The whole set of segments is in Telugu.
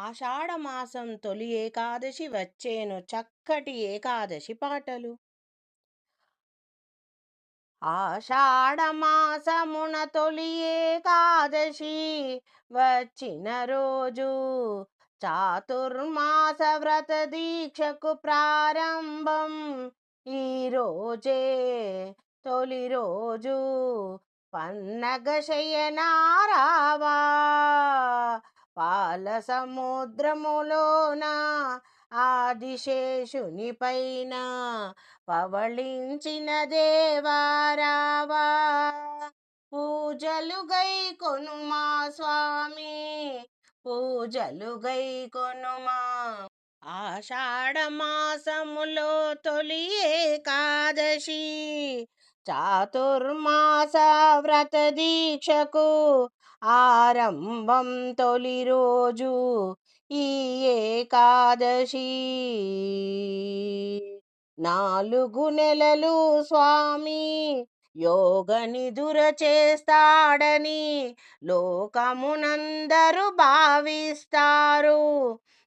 ఆషాఢమాసం తొలి ఏకాదశి వచ్చేను చక్కటి ఏకాదశి పాటలు. ఆషాఢమాసమున తొలి ఏకాదశి వచ్చిన రోజు చాతుర్మాస వ్రత దీక్షకు ప్రారంభం. ఈ రోజే తొలి రోజు పన్నగ శయనారావా పాల సముద్రములోన ఆదిశేషుని పైన పవళించిన దేవారావా పూజలు గై కొనుమా స్వామి పూజలు గై కొనుమా ఆషాఢమాసములో తొలి ఏకాదశి. చాతుర్మాస వ్రత దీక్షకు ఆరంభం తొలి రోజు ఈ ఏకాదశి. నాలుగు నెలలు స్వామి యోగ నిదుర చేస్తాడని లోకమునందరూ భావిస్తారు.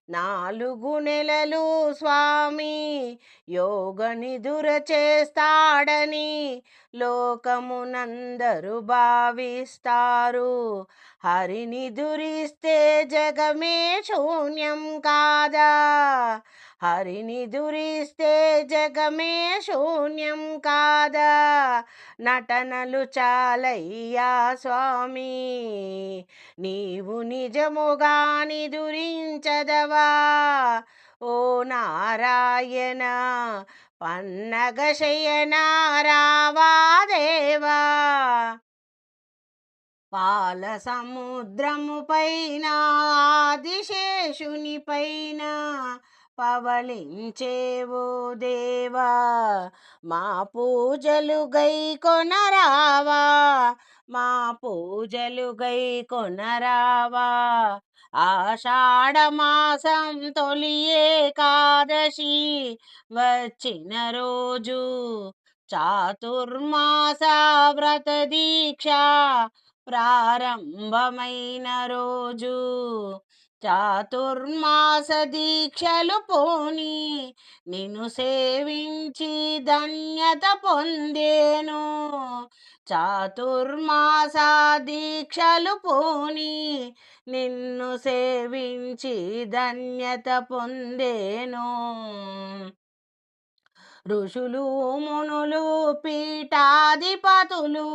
నాలుగు నెలలు స్వామి యోగ నిదుర చేస్తాడని లోకమునందరు భావిస్తారు. హరిని దురిస్తే జగమే శూన్యం కాదా? హరిని దురిస్తే జగమే శూన్యం కాదా? నటనలు చాలయ్యా స్వామి నీవు నిజముగా నిదురించదవా? ఓ నారాయణ పన్నగశయనారావాదేవా పాల సముద్రము పైన ఆదిశేషుని పైన పవళించేవో దేవా మా పూజలు గై కొనరావా మా పూజలు గై కొనరావా. ఆషాఢమాసం తొలియే తొలి ఏకాదశి వచ్చిన రోజు చాతుర్మాస వ్రత దీక్ష ప్రారంభమైన రోజు చాతుర్మాస దీక్షలు పోని నిన్ను సేవించి ధన్యత పొందేను. చాతుర్మాస దీక్షలు పోని నిన్ను సేవించి ధన్యత పొందేను. ఋషులు మునులు పీఠాధిపతులు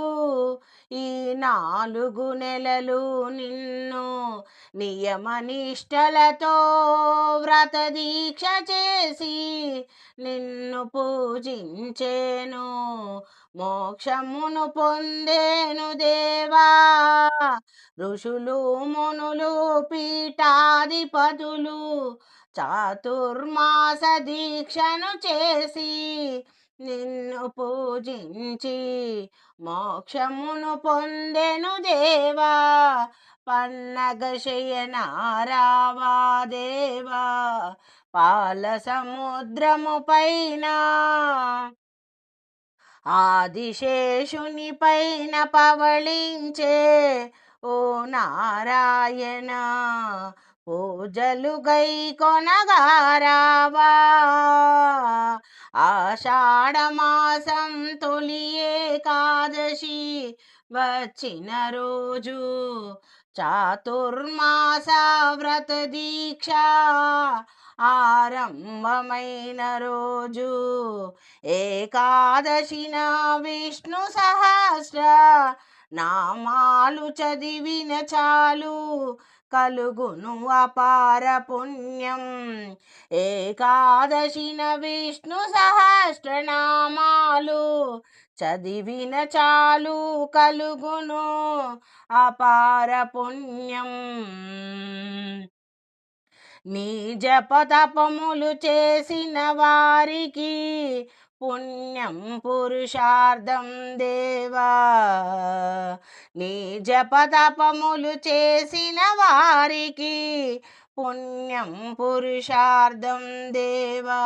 ఈ నాలుగు నెలలు నిన్ను నియమ నిష్టలతో వ్రత దీక్ష చేసి నిన్ను పూజించేను. మోక్షమును పొందేను దేవా. ఋషులు మునులు పీఠాధిపతులు చాతుర్మాస దీక్షను చేసి నిన్ను పూజించి మోక్షమును పొందెను దేవా. పన్నగ శయనారావా దేవా. పాల సముద్రము పైన ఆదిశేషుని పైన పవళించే ఓ నారాయణ. పూజలు గై కొనగారావా? ఆషాఢమాసం తొలి ఏకాదశి వచ్చిన రోజు చాతుర్మాస వ్రత దీక్ష ఆరంభమైన రోజు ఏకాదశిన విష్ణు సహస్ర నామాలు చదివిన చాలు కలుగును అపార పుణ్యం. ఏకాదశిన విష్ణు సహస్రనామాలు చదివిన చాలు కలుగును అపార పుణ్యం. నీ జపతపములు చేసిన వారికి పుణ్యం పురుషార్థం దేవా. నీ జపతపములు చేసిన వారికి పుణ్యం పురుషార్థం దేవా.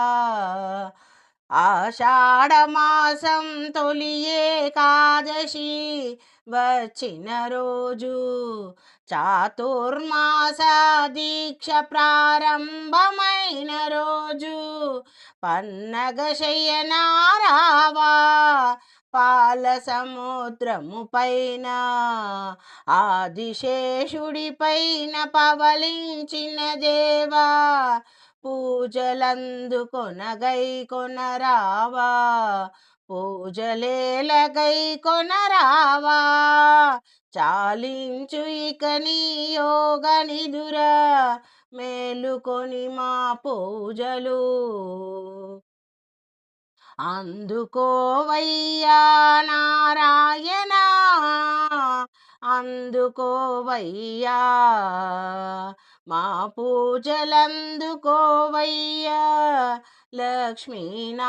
ఆషాఢమాసం తొలి ఏకాదశి వచ్చిన రోజు చాతుర్మాస దీక్ష ప్రారంభమైన రోజు పన్నగ శయనారావా పాల సముద్రము పైన ఆదిశేషుడి పైన పవలించిన దేవా పూజలందుకొనగై కొనరావా పూజలేలగై కొనరావా? చాలించు ఇక నీ యోగ నిదురా మేలుకొని మా పూజలు. అందుకోవయ్యా నారాయణ అందుకోవయ్యా మా పూజలందుకోవయ్యా లక్ష్మీనారాయణ.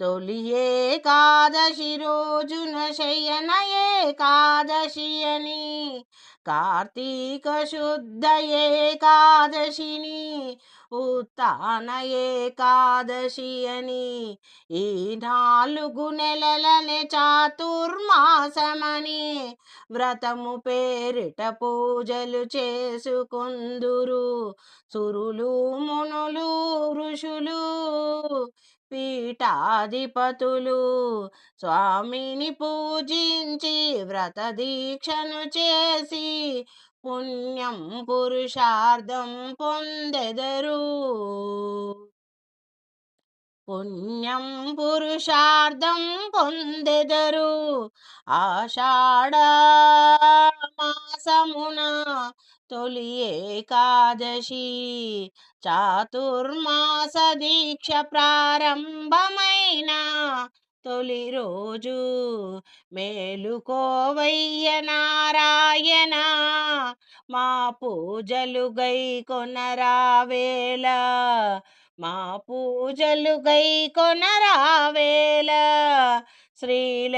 తొలి ఏకాదశి రోజున శయన ఏకాదశి అని కార్తీక శుద్ధ ఏకాదశిని ఉత్తాన ఏకాదశి అని ఈ నాలుగు నెలలనే చాతుర్మాసమని వ్రతము పేరిట పూజలు చేసుకుందురు. సురులు మునులు ఋషులు పీఠాధిపతులు స్వామిని పూజించి వ్రత దీక్షను చేసి పుణ్యం పురుషార్థం పొందెదరు పుణ్యం పురుషార్థం పొందెదరు ఆషాఢ మాసమున తొలి ఏకాదశి చాతుర్మాస దీక్ష ప్రారంభమైన తొలి రోజు మేలుకోవయ్య నారాయణ మా పూజలు గై కొనరావేళ మా పూజలు గై కొనరావేల శ్రీలక్ష్మీనారాయణ